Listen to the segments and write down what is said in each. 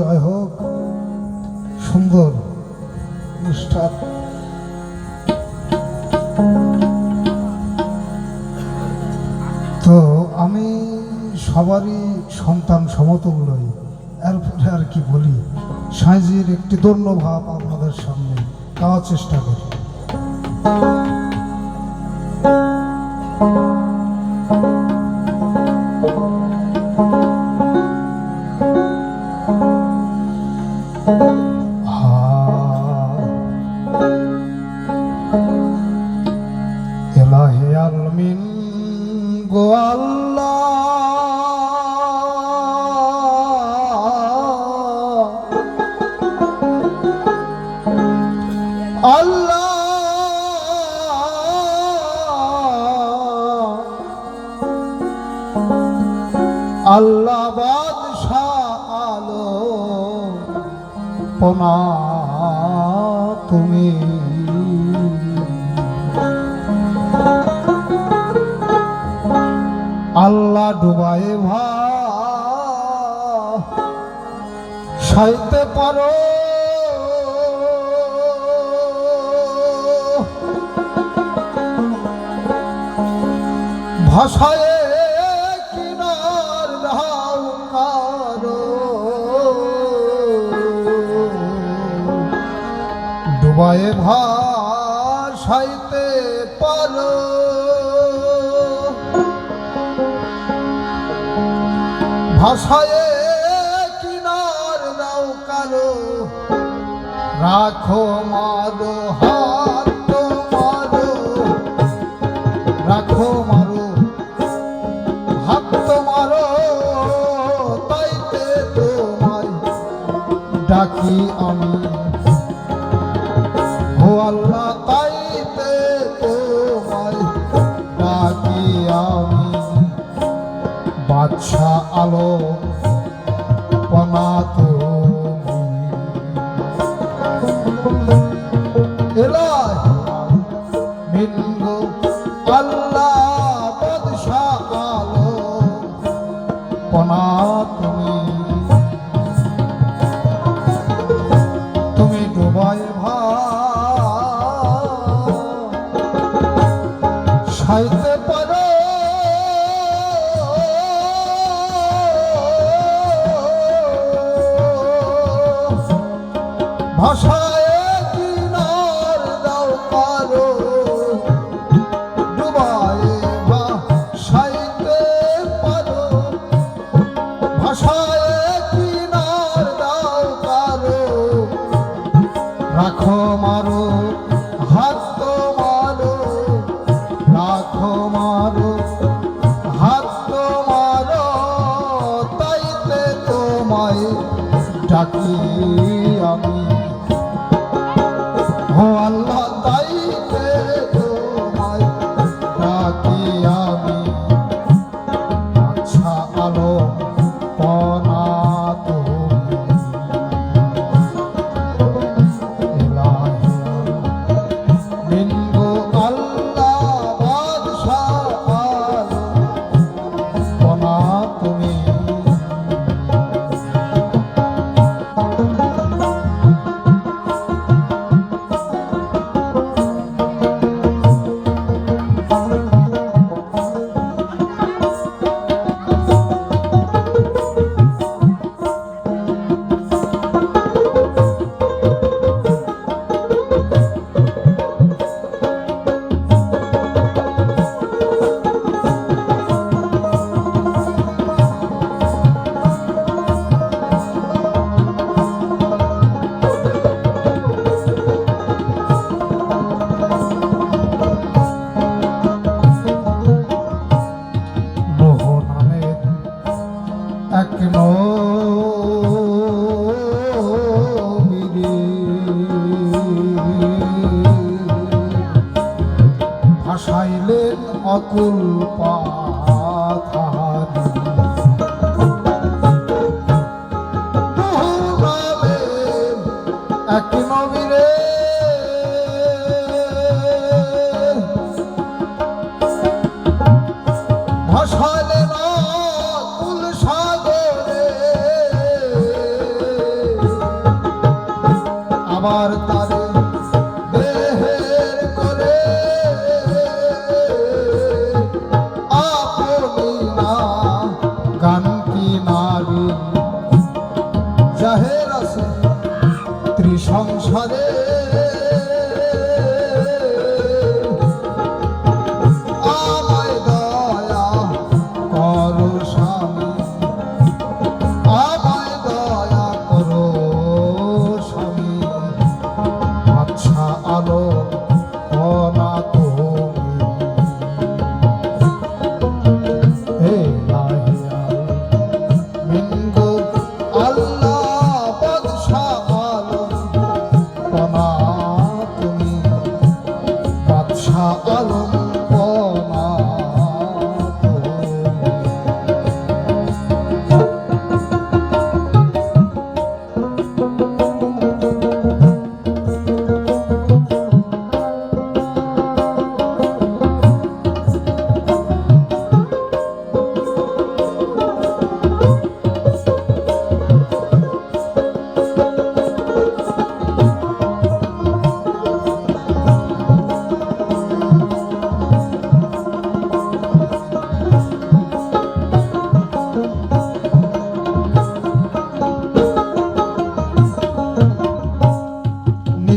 জয় হোক। সুন্দর অনুষ্ঠান। তো আমি সবারই সন্তান সমতুল্যই এরপরে আর কি বলি? সাঁজির একটি দন্য ভাব আপনাদের সামনে গাওয়ার চেষ্টা করি। আল্লাহ আলো পনা তুমি। আল্লাহ ডুবাই ভা সাইতে পারো। ভাষায় ডুবায় ভাষাইতে পারো। ভাষায় কিনার দাও কারও। রাখো মারো, হাত মারো। রাখো মারো, হাত মারো, তাইতে তোমায় ডাকি আমি। আল্লাহ তাইতে তোমায় ডাকি আলো পনা তুমি। এলাহি মিনগো আল্লাহ বাদশা আলো তুমি। তুমি ডুবাই ভা সাইতে পারো। ভাষায় তোমায় ডাকি আমি। ও আল্লাহ ਵਾਰ ਤਰ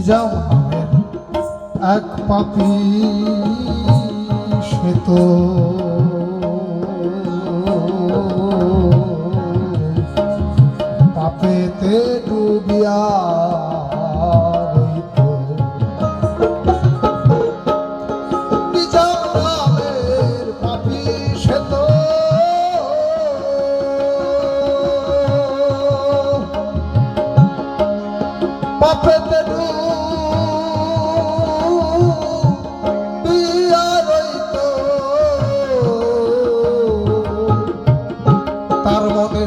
যাও এক পাপি সে তো। পাপেতে ডুবিয়া পাবে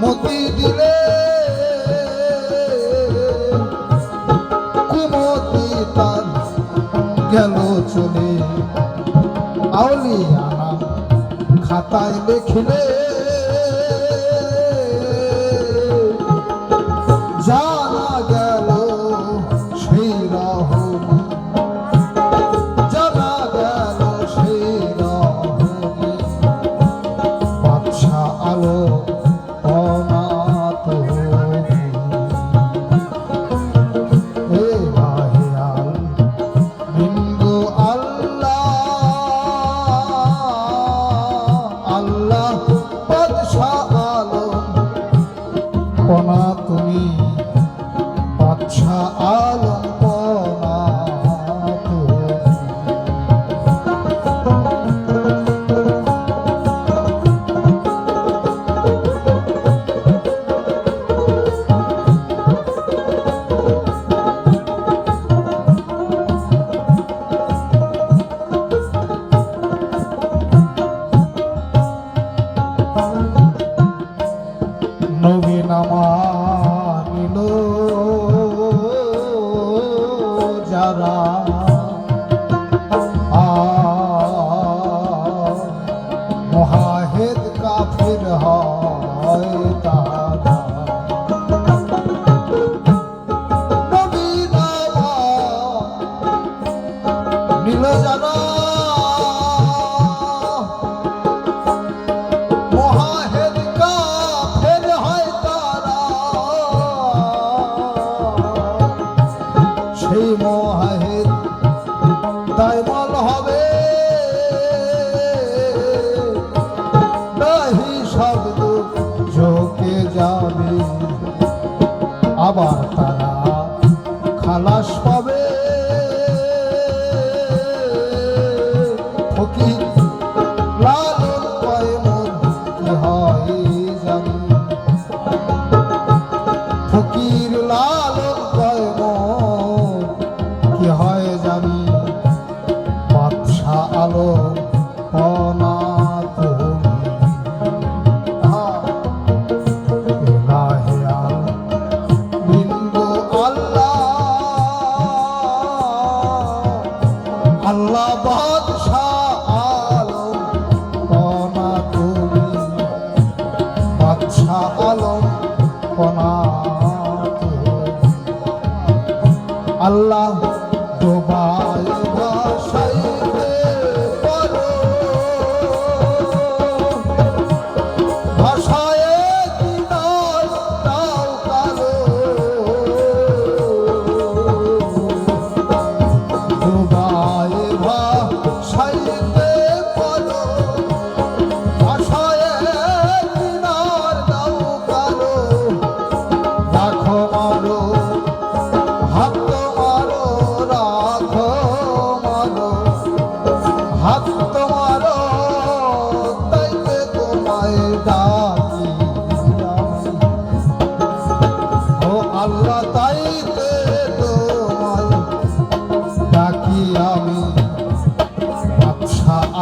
মতি দিলে কুমতি তার গেল চলে। আউলিয়া খাতায় লিখলে Okay.